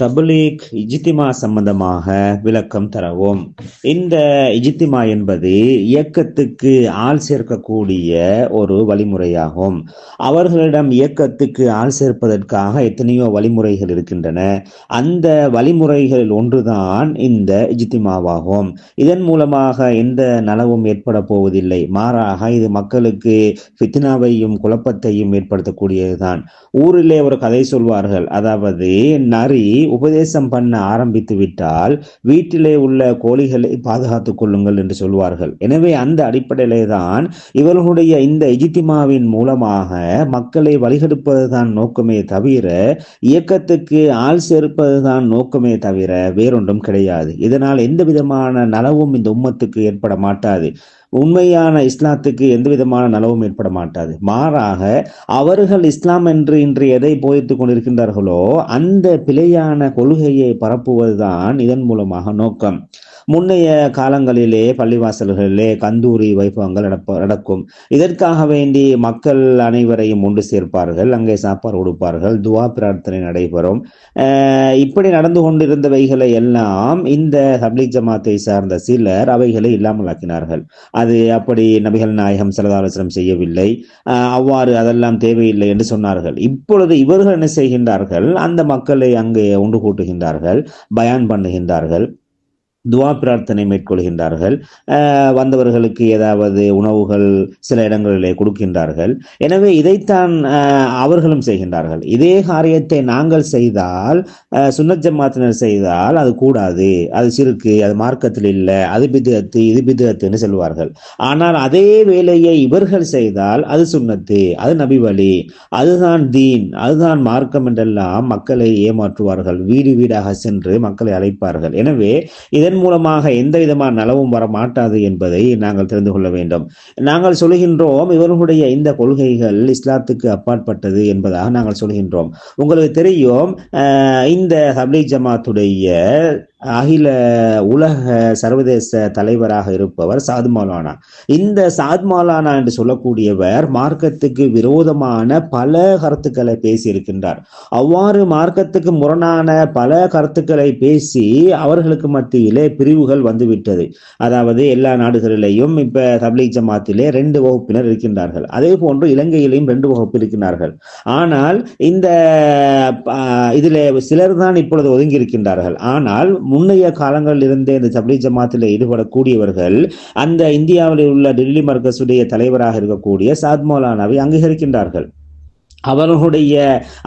தபுலீக் இஜித்திமா சம்பந்தமாக விளக்கம் தரவும். இந்த இஜித்திமா என்பது இயக்கத்துக்கு ஆள் சேர்க்கக்கூடிய ஒரு வழிமுறையாகும். அவர்களிடம் இயக்கத்துக்கு ஆள் சேர்ப்பதற்காக எத்தனையோ வழிமுறைகள் இருக்கின்றன. அந்த வழிமுறைகளில் ஒன்றுதான் இந்த இஜித்திமாவாகும். இதன் மூலமாக எந்த நலவும் ஏற்பட போவதில்லை. மாறாக இது மக்களுக்கு ஃபித்னாவையும் குழப்பத்தையும் ஏற்படுத்தக்கூடியதுதான். ஊரிலே ஒரு கதை சொல்வார்கள். அதாவது நரி உபதேசம் பண்ண ஆரம்பித்து விட்டால் வீட்டிலே உள்ள கோழிகளை பாதுகாத்துக் கொள்ளுங்கள் என்று சொல்வார்கள். எனவே அந்த அடிப்படையிலே தான் இவர்களுடைய இந்த எஜித்திமாவின் மூலமாக மக்களை வழிகெடுப்பதுதான் நோக்கமே தவிர இயக்கத்துக்கு ஆள் சேர்ப்பதுதான் நோக்கமே தவிர வேறொன்றும் கிடையாது. இதனால் எந்த விதமான நலவும் இந்த உம்மத்துக்கு ஏற்பட மாட்டாது. உண்மையான இஸ்லாத்துக்கு எந்த விதமான நலவும் ஏற்பட மாட்டாது மாறாக அவர்கள் இஸ்லாம் என்று இன்று எதை போதித்துக் கொண்டிருக்கின்றார்களோ அந்த பிழையான கொள்கையை பரப்புவதுதான் இதன் மூலமாக நோக்கம். முன்னைய காலங்களிலே பள்ளிவாசல்களிலே கந்தூரி வைபவங்கள் நடப்ப நடக்கும். இதற்காக வேண்டி மக்கள் அனைவரையும் ஒன்று சேர்ப்பார்கள். அங்கே சாப்பாடு கொடுப்பார்கள். துவா பிரார்த்தனை நடைபெறும். இப்படி நடந்து கொண்டிருந்தவைகளை எல்லாம் இந்த தப்லீக் ஜமாத்தை சார்ந்த சிலர் அவைகளை இல்லாமல் ஆக்கினார்கள். அது அப்படி நபிகள் நாயகம் சரதாலோசனம் செய்யவில்லை. அவ்வாறு அதெல்லாம் தேவையில்லை என்று சொன்னார்கள். இப்பொழுது இவர்கள் என்ன செய்கின்றார்கள்? அந்த மக்களை அங்கே ஒன்று கூட்டுகின்றார்கள். பயான் பண்ணுகின்றார்கள். துவா பிரார்த்தனை மேற்கொள்கின்றார்கள். வந்தவர்களுக்கு ஏதாவது உணவுகள் சில இடங்களிலே கொடுக்கின்றார்கள். எனவே இதைத்தான் அவர்களும் செய்கின்றார்கள். இதே காரியத்தை நாங்கள் செய்தால் அஹ், சுன்னத் ஜமாத்தினர் செய்தால் அது கூடாது. அது சிறுக்கு அது மார்க்கத்தில் இல்லை அது பிதுகத்து இது பிதுகத்துன்னு சொல்வார்கள். ஆனால் அதே வேலையை இவர்கள் செய்தால் அது சுண்ணத்து அது நபி வழி அதுதான் தீன் அதுதான் மார்க்கம் என்றெல்லாம் மக்களை ஏமாற்றுவார்கள். வீடு வீடாக சென்று மக்களை அழைப்பார்கள். எனவே இதன் மூலமாக எந்த விதமான நலவும் வர மாட்டாது என்பதை நாங்கள் தெரிந்து கொள்ள வேண்டும். நாங்கள் சொல்கின்றோம் இவர்களுடைய இந்த கொள்கைகள் இஸ்லாத்துக்கு அப்பாற்பட்டது என்பதாக நாங்கள் சொல்கின்றோம். உங்களுக்கு தெரியும் இந்த ஹப்லீக் ஜமாத்துடைய அகில உலக சர்வதேச தலைவராக இருப்பவர் சாத் மௌலானா. இந்த சாத் மௌலானா என்று சொல்லக்கூடியவர் மார்க்கத்துக்கு விரோதமான பல கருத்துக்களை பேசியிருக்கின்றார். அவ்வாறு மார்க்கத்துக்கு முரணான பல கருத்துக்களை பேசி அவர்களுக்கு மத்தியிலே பிரிவுகள் வந்துவிட்டது. அதாவது எல்லா நாடுகளிலேயும் இப்ப தப்லீக் ஜமாத்திலே ரெண்டு வகுப்பினர் இருக்கின்றார்கள். அதே போன்று இலங்கையிலேயும் ரெண்டு வகுப்பு இருக்கின்றார்கள். ஆனால் இந்த இதில் சிலர் தான் இப்பொழுது ஒதுங்கி இருக்கின்றார்கள் ஆனால் முன்னைய காலங்களில் இருந்தே இந்த தப்லீக் ஜமாத்தில் ஈடுபடக்கூடியவர்கள் அந்த இந்தியாவில் உள்ள டெல்லி மர்கசுடைய தலைவராக இருக்கக்கூடிய சாத் மௌலானாவை அங்கீகரிக்கின்றார்கள். அவர்களுடைய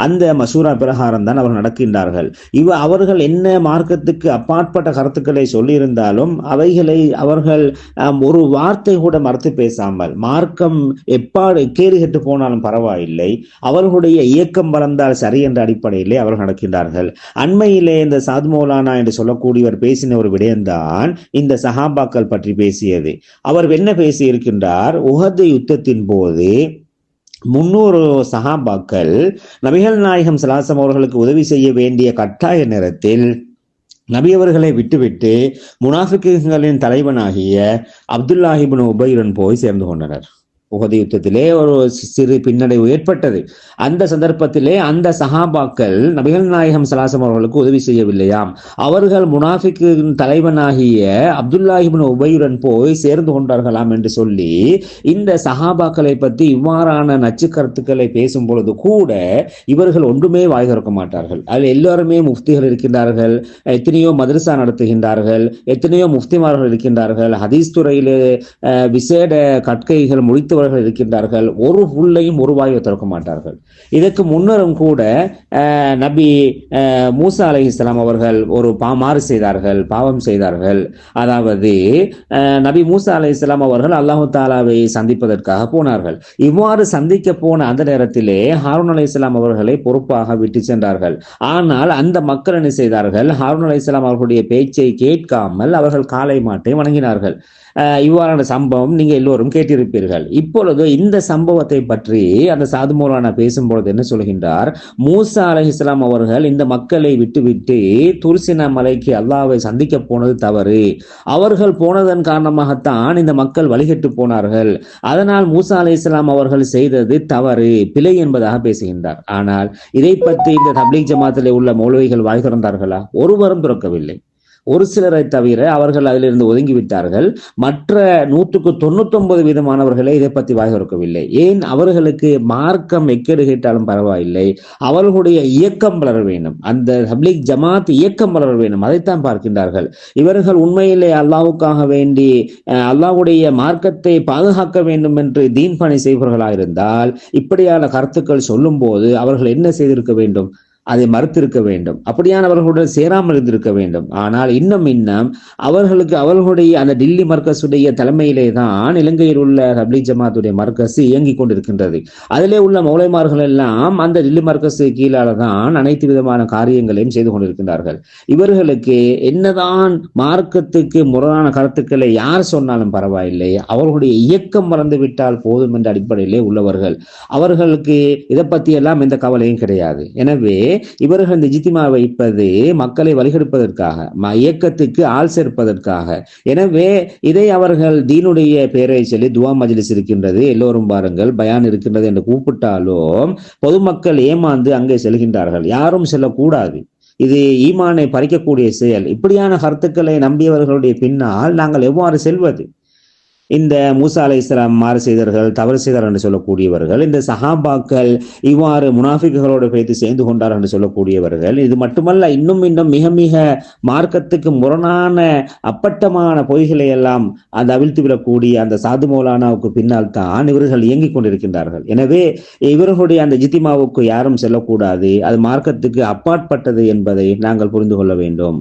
அந்த மசூரா பிரகாரம் தான் அவர்கள் நடக்கின்றார்கள். இவ அவர்கள் என்ன மார்க்கத்துக்கு அப்பாற்பட்ட கருத்துக்களை சொல்லியிருந்தாலும் அவைகளை அவர்கள் ஒரு வார்த்தை கூட மறுத்து பேசாமல் மார்க்கம் எப்பாடு கேடு கெட்டு போனாலும் பரவாயில்லை அவர்களுடைய இயக்கம் வளர்ந்தால் சரி என்ற அடிப்படையிலே அவர்கள் நடக்கின்றார்கள். அண்மையிலே இந்த சாத் மௌலானா என்று சொல்லக்கூடியவர் பேசின ஒரு விடயம்தான் இந்த சஹாபாக்கள் பற்றி பேசியது. அவர் என்ன பேசி இருக்கின்றார் யுத்தத்தின் போது முன்னூறு சஹாபாக்கள் நபிகள் நாயகம் சலாசம் அவர்களுக்கு உதவி செய்ய வேண்டிய கட்டாய நேரத்தில் நபி அவர்களை விட்டுவிட்டு முனாஃபிக்குகளின் தலைவனாகிய அப்துல்லாஹிபின் உபயுடன் போய் சேர்ந்து கொண்டனர். உகதி யுத்தத்திலே ஒரு சிறு பின்னடைவு ஏற்பட்டது. அந்த சந்தர்ப்பத்திலே அந்த சஹாபாக்கள் நபிகள் நாயகம் சலாசம் அவர்களுக்கு உதவி செய்யவில்லையாம். அவர்கள் முனாஃபிக்கு தலைவனாகிய அப்துல்லாஹிபின் உபையுடன் போய் சேர்ந்து கொண்டார்களாம் என்று சொல்லி இந்த சஹாபாக்களை பற்றி இவ்வாறான நச்சு கருத்துக்களை பேசும் பொழுது கூட இவர்கள் ஒன்றுமே வாய் திறக்க மாட்டார்கள். அதில் எல்லாருமே முஃப்திகள் இருக்கின்றார்கள் எத்தனையோ மதரசா நடத்துகின்றார்கள் எத்தனையோ முஃப்திமார்கள் இருக்கின்றார்கள். ஹதீஸ் துறையிலே விசேட கற்கைகள் முடித்தவர்கள் இருக்கின்றார்கள் ஒரு புல்லையும் ஒரு வாயை திறக்க மாட்டார்கள். இதற்கு முன்னரும் கூட நபி மூசா அலி இஸ்லாம் அவர்கள் ஒரு பாமாறு செய்தார்கள் பாவம் செய்தார்கள். அதாவது நபி மூசா அலி இஸ்லாம் அவர்கள் அல்லாஹு தாலாவை சந்திப்பதற்காக போனார்கள். இவ்வாறு சந்திக்க போன அந்த நேரத்திலே ஹாரூன் அலி இஸ்லாம் அவர்களை பொறுப்பாக விட்டு சென்றார்கள். ஆனால் அந்த மக்கள் என்ன செய்தார்கள்? ஹாரூன் அலி இஸ்லாம் அவர்களுடைய பேச்சை கேட்காமல் அவர்கள் காலை மாட்டை வணங்கினார்கள். இவ்வாறான சம்பவம் நீங்கள் எல்லோரும் கேட்டிருப்பீர்கள். இப்பொழுது இந்த சம்பவத்தை பற்றி அந்த சாது மௌலானா பேசும்பொழுது என்ன சொல்கின்றார்? மூசா அலைஹிஸ்ஸலாம் அவர்கள் இந்த மக்களை விட்டுவிட்டு துர்சினா மலைக்கு அல்லாவை சந்திக்க போனது தவறு. அவர்கள் போனதன் காரணமாகத்தான் இந்த மக்கள் வழிகட்டு போனார்கள். அதனால் மூசா அலைஹிஸ்ஸலாம் அவர்கள் செய்தது தவறு. பிழை என்பதாக பேசுகின்றார். ஆனால் இதை பற்றி இந்த தப்லீக் ஜமாத்திலே உள்ள மௌலவிகள் வாய் திறந்தார்களா ஒருவரும் திறக்கவில்லை ஒரு சிலரை தவிர அவர்கள் அதிலிருந்து ஒதுங்கி விட்டார்கள் மற்ற நூற்றுக்கு தொண்ணூத்தொன்பது வீதமானவர்களே இதை பற்றி வாய்க்கவில்லை ஏன்? அவர்களுக்கு மார்க்கம் எக்கேடு கேட்டாலும் பரவாயில்லை. அவர்களுடைய இயக்கம் வளர வேண்டும். அந்த தப்லீக் ஜமாத் இயக்கம் வளர வேண்டும். அதைத்தான் பார்க்கின்றார்கள். இவர்கள் உண்மையிலே அல்லாவுக்காக வேண்டி அஹ், மார்க்கத்தை பாதுகாக்க வேண்டும் என்று தீன் பணி செய்பவர்களாக இருந்தால் இப்படியான கருத்துக்கள் சொல்லும் போது அவர்கள் என்ன செய்திருக்க வேண்டும்? அதை மறுத்திருக்க வேண்டும். அப்படியானவர்களுடன் சேராமல் இருந்திருக்க வேண்டும். ஆனால் இன்னும் இன்னும் அவர்களுக்கு அவர்களுடைய அந்த டில்லி மர்கஸுடைய தலைமையிலே தான் இலங்கையில் உள்ள ரப்லி ஜமாத்துடைய மர்கஸ் இயங்கிக் கொண்டிருக்கின்றது. அதிலே உள்ள மௌலைமார்கள் எல்லாம் அந்த டில்லி மர்கஸ் கீழால தான் அனைத்து விதமான காரியங்களையும் செய்து கொண்டிருக்கின்றார்கள். இவர்களுக்கு என்னதான் மார்க்கத்துக்கு முரணான கருத்துக்களை யார் சொன்னாலும் பரவாயில்லை அவர்களுடைய இயக்கம் மறந்து விட்டால் போதும் என்ற அடிப்படையிலே உள்ளவர்கள். அவர்களுக்கு இதை பத்தி எல்லாம் எந்த கவலையும் கிடையாது. எனவே இவர்கள் இந்த ஜித்திமா வைப்பது மக்களை வழிகெடுப்பதற்காக இயக்கத்துக்கு ஆள் சேர்ப்பதற்காக. எனவே இதை அவர்கள் தீனுடைய பெயரை சொல்லி துவா மஜ்லிஸ் இருக்கின்றது. எல்லோரும் பாருங்கள் பயான் இருக்கின்றது என்று கூப்பிட்டாலும் பொதுமக்கள் ஏமாந்து அங்கே செல்கின்றார்கள். யாரும் செல்லக்கூடாது. இது ஈமானை பறிக்கக்கூடிய செயல். இப்படியான கருத்துக்களை நம்பியவர்களுடைய பின்னால் நாங்கள் எவ்வாறு செல்வது? இந்த மூசா அலை இஸ்லாம் மாறு செய்தவர்கள் தவறு செய்தார் என்று சொல்லக்கூடியவர்கள் இந்த சஹாபாக்கள் இவ்வாறு முனாஃபிக்குகளோடு பேத்து சேர்ந்து கொண்டார் என்று சொல்லக்கூடியவர்கள் இது மட்டுமல்ல இன்னும் இன்னும் மிக மிக மார்க்கத்துக்கு முரணான அப்பட்டமான பொய்களை எல்லாம் அந்த அவிழ்த்து விடக்கூடிய அந்த சாது மௌலானாவுக்கு பின்னால் தான் இவர்கள் இயங்கிக் கொண்டிருக்கின்றார்கள். எனவே இவர்களுடைய அந்த ஜித்திமாவுக்கு யாரும் செல்லக்கூடாது அது மார்க்கத்துக்கு அப்பாற்பட்டது என்பதை நாங்கள் புரிந்து கொள்ள வேண்டும்.